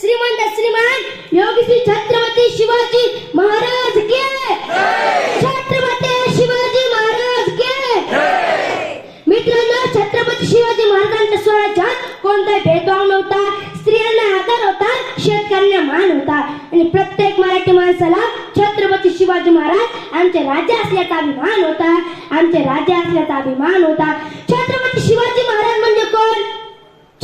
श्रीमंत श्रीमान योगी छत्रपती शिवाजी महाराज. मान होता आणि प्रत्येक मराठी माणसाला छत्रपती शिवाजी महाराज आमचे राजा असल्याचा अभिमान होता. आमचे राजा असल्याचा अभिमान होता. छत्रपती शिवाजी महाराज म्हणजे कोण?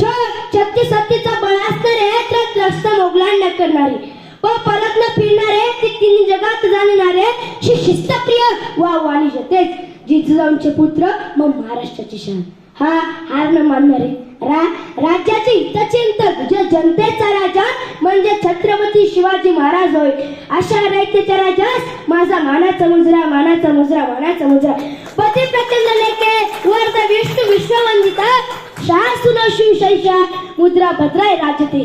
छ- छत्तीस हत्तीचा बळ असणारे त्रस्त मोगलांना करणारे. व परत न फिरणारे ते तिन्ही जगात जाणणारे शिस्तप्रिय वा वाणी जतेच जिजाऊंचे पुत्र मग महाराष्ट्राची शान. हा हार न मानणारे रा राज्याचे हितचिंतक जे जनतेचा राजा म्हणजे छत्रपती शिवाजी महाराज होय. अशा रयतेच्या राजास माझा मानाचा मुजरा मानाचा मुजरा मानाचा मुजरा. पती प्रचंड लेखे वर्ध विष्णू विश्ववंदिता शिव शिवशैषा मुद्रा भद्राय राजते.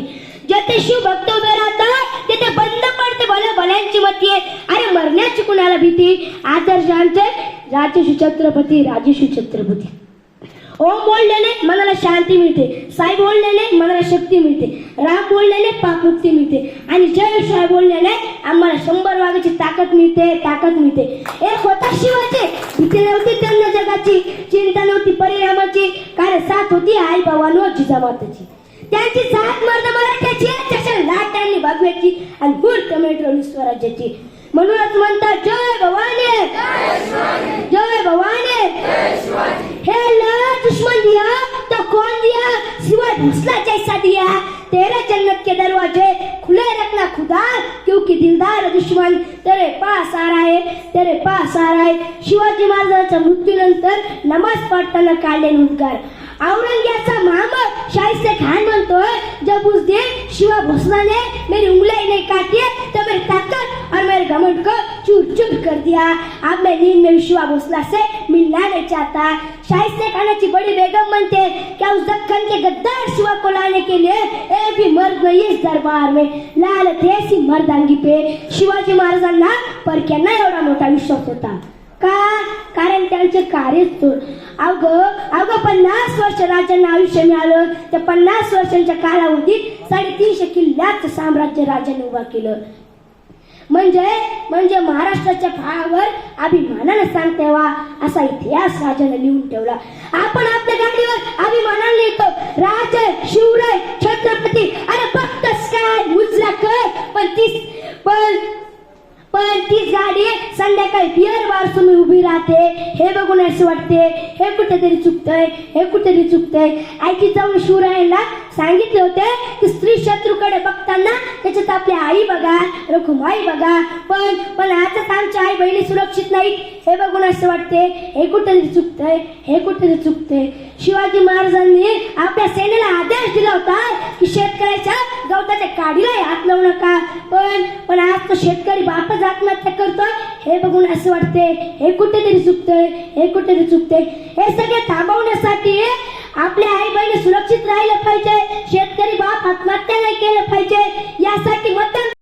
जेथे शिव भक्त उभे राहतात तिथे बंद पडते भले भल्यांची मती अरे मरण्याची कुणाला भीती? आदर्श आमचे छत्रपती राजेशू छत्रपती. ओम बोलल्याने मनाला शांती मिळते. साई बोलल्याने मनाला शक्ती मिळते. राम बोलल्याने पापमुक्ती मिळते. आणि जय शिवाय बोलल्याने आम्हाला शंभर वाघाची ताकद मिळते ताकद मिळते. एक होता शिवाचे भीती नव्हती त्यांना जगाची. चिंता नव्हती परिणामाची. कारण साथ होती आई बाबांनो जिजामाताची. त्यांची साथ मर्द मराठ्याची. त्याच्या लाटांनी भगव्याची आणि मूर्त मेट्रोनी स्वराज्याची. म्हणूनच म्हणतात जय जय भवानी. सिवाय जैसा दिया तेरे जन्नत के दरवाजे खुले रखना खुदा क्योंकि दिलदार दुश्मन तेरे पास आ रहा है तेरे पास आ रहा है। शिवाजी महाराजांच्या मृत्यूनंतर नमाज पडताना काढले उद्गार औरंग्याचा मामा शाहिस्ते खान म्हणतोय जब उस दिन शिवा भोसला ने मेरी उंगलियां नहीं काटी तो मेरी ताकत और मेरे घमंड को चूर चूर कर दिया। अब मैं नींद में विश्वा शिवा से मिलना नहीं चाहता शाहिस्ते खानाची बड़ी बेगम बनते। क्या उस दक्कन के गद्दार शिवा को लाने के लिए एक भी मर्द नहीं इस दरबार में? लाल थे ऐसी मर्दांगी पे। शिवाजी महाराजांना परक्यांना एवढा मोठा विश्वास होता। का? कारण त्यांचे कार्य अवघ अवघ पन्नास वर्ष राज्यांना आयुष्य मिळालं. त्या पन्नास वर्षांच्या कालावधीत साडेतीनशे किल्ल्याचं साम्राज्य राजाने उभा केलं. म्हणजे म्हणजे महाराष्ट्राच्या फळावर अभिमानानं सांगते वा असा इतिहास राजाने लिहून ठेवला. आपण आपल्या गाडीवर अभिमानाने लिहितो. राज शिवराय छत्रपती अरे बघतस काय उजला कर पण तीच पण पण ती गाडी संध्याकाळी बिअर बार तुम्ही उभी राहते. हे बघून असं वाटते हे कुठेतरी चुकतंय हे कुठेतरी चुकतंय. ऐकी जाऊन शिवरायला सांगितले होते की स्त्री शत्रूकडे बघताना त्याच्यात आपली आई बघा रखुमाई बघा. पण पण आजच आमच्या आई बहिणी सुरक्षित नाहीत. हे बघून असं वाटते हे कुठेतरी चुकतंय हे कुठेतरी चुकतंय. शिवाजी महाराजांनी आपल्या सेनेला आदेश दिला होता की शेतकऱ्याच्या गवताच्या काडीला हात लावू नका. पण पण आज तो शेतकरी बापच आत्महत्या करतोय हे बघून असं वाटते हे कुठेतरी चुकतंय हे कुठेतरी चुकतंय. हे सगळे थांबवण्यासाठी